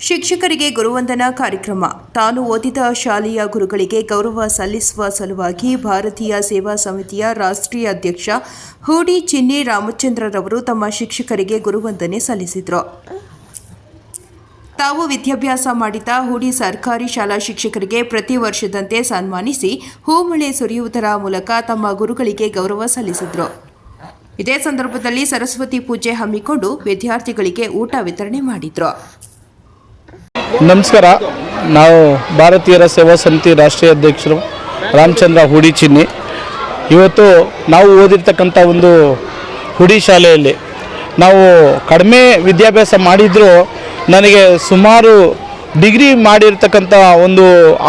ಶಿಕ್ಷಕರಿಗೆ ಗುರುವಂದನಾ ಕಾರ್ಯಕ್ರಮ. ತಾನು ಓದಿದ ಶಾಲೆಯ ಗುರುಗಳಿಗೆ ಗೌರವ ಸಲ್ಲಿಸುವ ಸಲುವಾಗಿ ಭಾರತೀಯ ಸೇವಾ ಸಮಿತಿಯ ರಾಷ್ಟ್ರೀಯ ಅಧ್ಯಕ್ಷ ಹೂಡಿ ಚಿನ್ನಿ ರಾಮಚಂದ್ರರವರು ತಮ್ಮ ಶಿಕ್ಷಕರಿಗೆ ಗುರುವಂದನೆ ಸಲ್ಲಿಸಿದರು. ತಾವು ವಿದ್ಯಾಭ್ಯಾಸ ಮಾಡಿದ ಹೂಡಿ ಸರ್ಕಾರಿ ಶಾಲಾ ಶಿಕ್ಷಕರಿಗೆ ಪ್ರತಿ ವರ್ಷದಂತೆ ಸನ್ಮಾನಿಸಿ ಹೂಮಳೆ ಸುರಿಯುವುದರ ಮೂಲಕ ತಮ್ಮ ಗುರುಗಳಿಗೆ ಗೌರವ ಸಲ್ಲಿಸಿದರು. ಇದೇ ಸಂದರ್ಭದಲ್ಲಿ ಸರಸ್ವತಿ ಪೂಜೆ ಹಮ್ಮಿಕೊಂಡು ವಿದ್ಯಾರ್ಥಿಗಳಿಗೆ ಊಟ ವಿತರಣೆ ಮಾಡಿದ್ರು. ನಮಸ್ಕಾರ. ನಾವು ಭಾರತೀಯರ ಸೇವಾ ಸಮಿತಿ ರಾಷ್ಟ್ರೀಯ ಅಧ್ಯಕ್ಷರು ರಾಮಚಂದ್ರ ಹುಡಿ ಚಿನ್ನಿ. ಇವತ್ತು ನಾವು ಓದಿರ್ತಕ್ಕಂಥ ಒಂದು ಹುಡಿ ಶಾಲೆಯಲ್ಲಿ ನಾವು ಕಡಿಮೆ ವಿದ್ಯಾಭ್ಯಾಸ ಮಾಡಿದರೂ ನನಗೆ ಸುಮಾರು ಡಿಗ್ರಿ ಮಾಡಿರ್ತಕ್ಕಂಥ ಒಂದು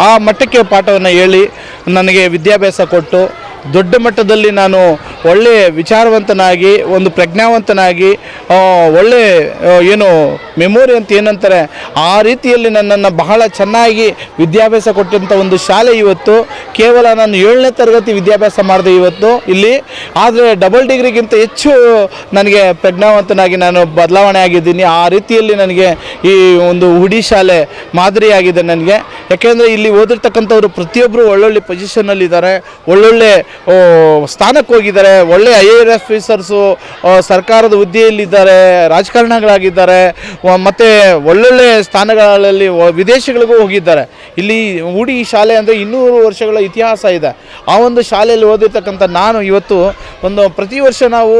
ಆ ಮಟ್ಟಕ್ಕೆ ಪಾಠವನ್ನು ಹೇಳಿ ನನಗೆ ವಿದ್ಯಾಭ್ಯಾಸ ಕೊಟ್ಟು ದೊಡ್ಡ ಮಟ್ಟದಲ್ಲಿ ನಾನು ಒಳ್ಳೆ ವಿಚಾರವಂತನಾಗಿ, ಒಂದು ಪ್ರಜ್ಞಾವಂತನಾಗಿ ಒಳ್ಳೆ ಏನು ಮೆಮೊರಿ ಅಂತ ಏನಂತಾರೆ, ಆ ರೀತಿಯಲ್ಲಿ ನನ್ನನ್ನು ಬಹಳ ಚೆನ್ನಾಗಿ ವಿದ್ಯಾಭ್ಯಾಸ ಕೊಟ್ಟಂಥ ಒಂದು ಶಾಲೆ ಇವತ್ತು. ಕೇವಲ ನಾನು ಏಳನೇ ತರಗತಿ ವಿದ್ಯಾಭ್ಯಾಸ ಮಾಡಿದೆ ಇವತ್ತು ಇಲ್ಲಿ. ಆದರೆ ಡಬಲ್ ಡಿಗ್ರಿಗಿಂತ ಹೆಚ್ಚು ನನಗೆ ಪ್ರಜ್ಞಾವಂತನಾಗಿ ನಾನು ಬದಲಾವಣೆ ಆಗಿದ್ದೀನಿ. ಆ ರೀತಿಯಲ್ಲಿ ನನಗೆ ಈ ಒಂದು ಹುಡಿ ಶಾಲೆ ಮಾದರಿಯಾಗಿದೆ ನನಗೆ. ಯಾಕೆಂದರೆ ಇಲ್ಲಿ ಓದಿರ್ತಕ್ಕಂಥವ್ರು ಪ್ರತಿಯೊಬ್ಬರು ಒಳ್ಳೊಳ್ಳೆ ಪೊಸಿಷನಲ್ಲಿದ್ದಾರೆ ಒಳ್ಳೊಳ್ಳೆ ಸ್ಥಾನಕ್ಕೆ ಹೋಗಿದ್ದಾರೆ. ಒಳ್ಳೆ ಐ ಎ ಎಸ್ ಆಫೀಸರ್ಸು ಸರ್ಕಾರದ ಹುದ್ದೆಯಲ್ಲಿದ್ದಾರೆ, ರಾಜಕಾರಣಗಳಾಗಿದ್ದಾರೆ ಮತ್ತು ಒಳ್ಳೊಳ್ಳೆ ಸ್ಥಾನಗಳಲ್ಲಿ ವಿದೇಶಗಳಿಗೂ ಹೋಗಿದ್ದಾರೆ. ಇಲ್ಲಿ ಉಡಿ ಶಾಲೆ ಅಂದರೆ ಇನ್ನೂರು ವರ್ಷಗಳ ಇತಿಹಾಸ ಇದೆ. ಆ ಒಂದು ಶಾಲೆಯಲ್ಲಿ ಓದಿರ್ತಕ್ಕಂಥ ನಾನು ಇವತ್ತು ಒಂದು, ಪ್ರತಿ ವರ್ಷ ನಾವು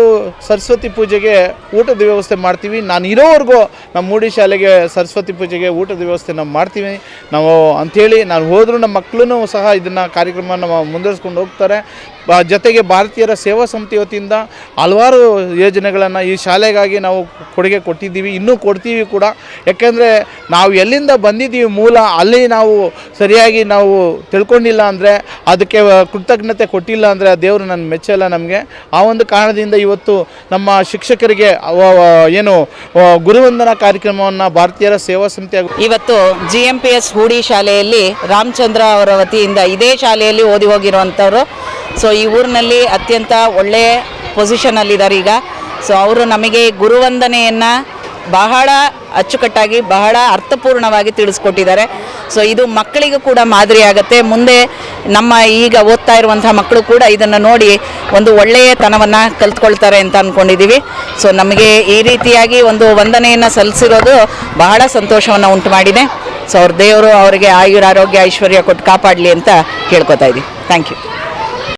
ಸರಸ್ವತಿ ಪೂಜೆಗೆ ಊಟದ ವ್ಯವಸ್ಥೆ ಮಾಡ್ತೀವಿ. ನಾನು ಇರೋವರೆಗೂ ನಮ್ಮ ಮೂಡಿ ಶಾಲೆಗೆ ಸರಸ್ವತಿ ಪೂಜೆಗೆ ಊಟದ ವ್ಯವಸ್ಥೆ ನಾವು ಮಾಡ್ತೀವಿ. ನಾವು ಅಂಥೇಳಿ ನಾನು ಹೋದರೂ ನಮ್ಮ ಮಕ್ಕಳು ಸಹ ಇದನ್ನು ಕಾರ್ಯಕ್ರಮನ ಮುಂದುವರಿಸ್ಕೊಂಡು ಹೋಗ್ತಾರೆ. ಜೊತೆಗೆ ಭಾರತೀಯರ ಸೇವಾ ಸಮಿತಿ ವತಿಯಿಂದ ಹಲವಾರು ಯೋಜನೆಗಳನ್ನು ಈ ಶಾಲೆಗಾಗಿ ನಾವು ಕೊಡುಗೆ ಕೊಟ್ಟಿದ್ದೀವಿ, ಇನ್ನೂ ಕೊಡ್ತೀವಿ ಕೂಡ. ಯಾಕೆಂದರೆ ನಾವು ಎಲ್ಲಿಂದ ಬಂದಿದ್ದೀವಿ ಮೂಲ ಅಲ್ಲಿ ನಾವು ಸರಿಯಾಗಿ ನಾವು ತಿಳ್ಕೊಂಡಿಲ್ಲ ಅಂದರೆ ಅದಕ್ಕೆ ಕೃತಜ್ಞತೆ ಕೊಟ್ಟಿಲ್ಲ ಅಂದರೆ ದೇವರು ನನ್ನ ಮೆಚ್ಚಲ್ಲ ನಮಗೆ. ಆ ಒಂದು ಕಾರಣದಿಂದ ಇವತ್ತು ನಮ್ಮ ಶಿಕ್ಷಕರಿಗೆ ಏನು ಗುರುವಂದನಾ ಕಾರ್ಯಕ್ರಮವನ್ನು ಭಾರತೀಯರ ಸೇವಾ ಸಮಿತಿ ಇವತ್ತು ಜಿ ಎಂ ಪಿ ಎಸ್ ಹೂಡಿ ಶಾಲೆಯಲ್ಲಿ ರಾಮಚಂದ್ರ ಅವರ ವತಿಯಿಂದ ಇದೇ ಶಾಲೆಯಲ್ಲಿ ಓದಿ ಹೋಗಿರುವಂಥವ್ರು ಸೊ ಈ ಊರಿನಲ್ಲಿ ಅತ್ಯಂತ ಒಳ್ಳೆಯ ಪೊಸಿಷನಲ್ಲಿದ್ದಾರೆ ಈಗ. ಸೊ ಅವರು ನಮಗೆ ಗುರುವಂದನೆಯನ್ನು ಬಹಳ ಅಚ್ಚುಕಟ್ಟಾಗಿ, ಬಹಳ ಅರ್ಥಪೂರ್ಣವಾಗಿ ತಿಳಿಸ್ಕೊಟ್ಟಿದ್ದಾರೆ. ಸೊ ಇದು ಮಕ್ಕಳಿಗೂ ಕೂಡ ಮಾದರಿ ಆಗುತ್ತೆ. ಮುಂದೆ ನಮ್ಮ ಈಗ ಓದ್ತಾ ಇರುವಂತಹ ಮಕ್ಕಳು ಕೂಡ ಇದನ್ನು ನೋಡಿ ಒಂದು ಒಳ್ಳೆಯ ತನವನ್ನು ಕಲ್ತ್ಕೊಳ್ತಾರೆ ಅಂತ ಅಂದ್ಕೊಂಡಿದ್ದೀವಿ ಸೊ ನಮಗೆ ಈ ರೀತಿಯಾಗಿ ಒಂದು ವಂದನೆಯನ್ನು ಸಲ್ಲಿಸಿರೋದು ಬಹಳ ಸಂತೋಷವನ್ನು ಉಂಟು ಮಾಡಿದೆ. ಸೊ ಅವ್ರ ದೇವರು ಅವರಿಗೆ ಆಯುರ ಆರೋಗ್ಯ ಐಶ್ವರ್ಯ ಕೊಟ್ಟು ಕಾಪಾಡಲಿ ಅಂತ ಕೇಳ್ಕೊತಾ ಇದ್ದೀವಿ ಥ್ಯಾಂಕ್ ಯು